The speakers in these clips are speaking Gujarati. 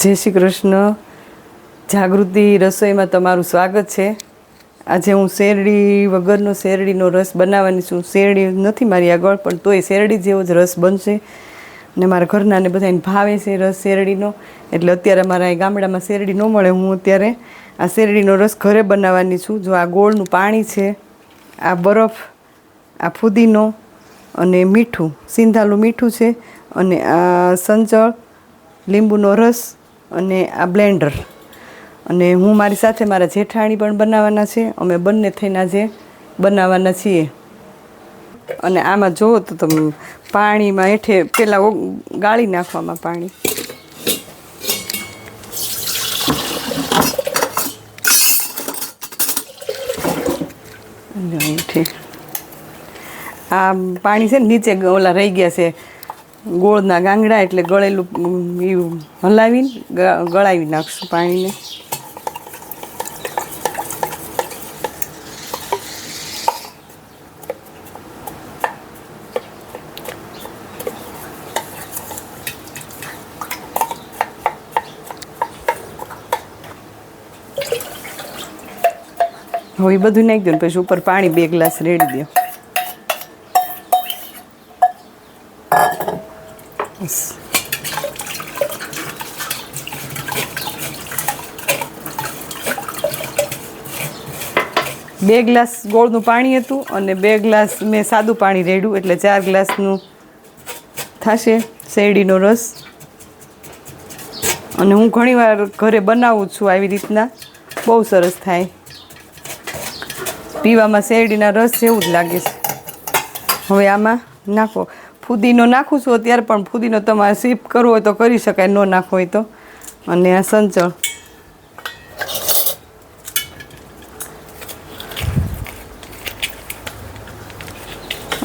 જય શ્રી કૃષ્ણ. જાગૃતિ રસોઈમાં તમારું સ્વાગત છે. આજે હું શેરડી વગરનો શેરડીનો રસ બનાવવાની છું. શેરડી નથી મારી આગળ, પણ તોય શેરડી જેવો જ રસ બનશે. ને મારા ઘરનાને બધાને ભાવે છે રસ શેરડીનો. એટલે અત્યારે મારા ગામડામાં શેરડી ન મળે. હું અત્યારે આ શેરડીનો રસ ઘરે બનાવવાની છું. જો આ ગોળનું પાણી છે, આ બરફ, આ ફુદીનો અને મીઠું, સિંધાલું મીઠું છે અને આ સંચળ, લીંબુનો રસ અને આ બ્લેન્ડર. અને હું મારી સાથે મારા જેઠાણી પણ બનાવવાના છે. અમે બંને થઈને આજે બનાવવાના છીએ. અને આમાં જુઓ તો તમે, પાણીમાં હેઠે પહેલાં ગાળી નાખવામાં પાણી. આ પાણી છે ને નીચે ઓલા રહી ગયા છે. ગોળના ગાંગડા એટલે ગળેલું એવું હલાવીને ગળાવી નાખશું પાણીને. હવે બધું નાખી દો પછી ઉપર પાણી બે ગ્લાસ રેડી દો. બે ગ્લાસ ગોળનું પાણી હતું અને બે ગ્લાસ મેં સાદું પાણી રેડ્યું, એટલે ચાર ગ્લાસનું થશે શેરડીનો રસ. અને હું ઘણીવાર ઘરે બનાવું છું આવી રીતના. બહુ સરસ થાય. પીવામાં શેરડીના રસ જેવું જ લાગે છે. હવે આમાં નાખો. ફુદીનો નાખું છું અત્યારે, પણ ફુદીનો તમારે સીપ કરવો હોય તો કરી શકાય, ન નાખવો હોય તો. અને આ સંચળ.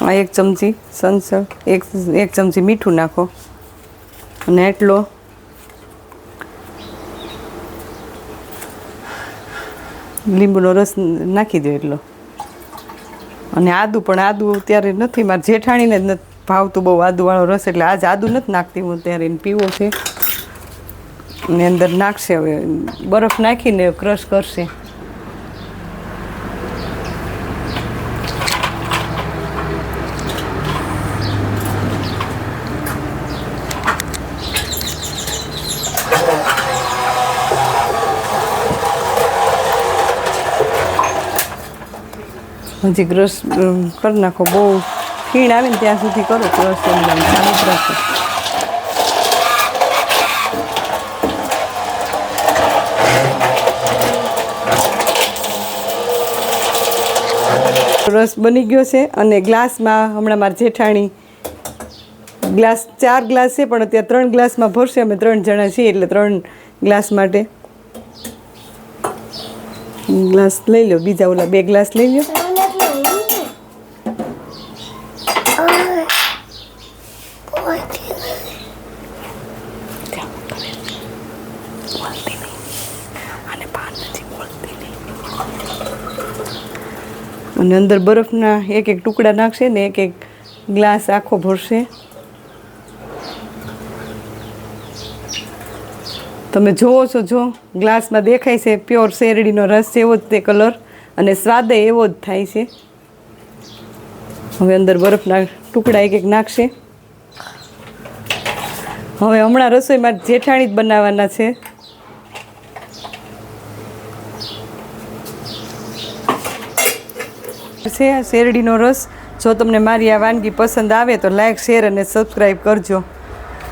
આ એક ચમચી સંચળ, એક એક ચમચી મીઠું નાખો. અને એટલો લીંબુનો રસ નાખી દો એટલો. અને આદુ, પણ આદુ અત્યારે નથી, મારે જેઠાણીને જ નથી ભાવતું બહુ આદુવાળો રસ એટલે આજ આદુ નથી નાખતી હું ત્યારે એને પીવો છે. ને અંદર નાખશે હવે. બરફ નાખીને ક્રશ કરશે. હજી ક્રશ કરી નાખો બહુ. ખીણ આવે ને ત્યાં સુધી કરો આમ ચાલુ જ રાખો. રસ બની ગયો છે અને ગ્લાસમાં હમણાં મારા જેઠાણી ગ્લાસ ચાર ગ્લાસ છે, પણ અત્યારે ત્રણ ગ્લાસમાં ભરશે. અમે ત્રણ જણા છીએ એટલે ત્રણ ગ્લાસ માટે. ગ્લાસ લઈ લો. બીજા ઓલા બે ગ્લાસ લઈ લો. અને અંદર બરફના એક એક ટુકડા નાખશે ને એક એક ગ્લાસ આખો ભરશે. તમે જોવો છો જો, ગ્લાસમાં દેખાય છે પ્યોર શેરડીનો રસ છે એવો જ તે કલર અને સ્વાદ એવો જ થાય છે. હવે અંદર બરફના ટુકડા એક એક નાખશે. હવે હમણાં રસોઈમાં જેઠાણી જ બનાવવાના છે. છે શેરડીનો રસ. જો તમને મારી આ વાનગી પસંદ આવે તો લાઈક શેર અને સબસ્ક્રાઈબ કરજો.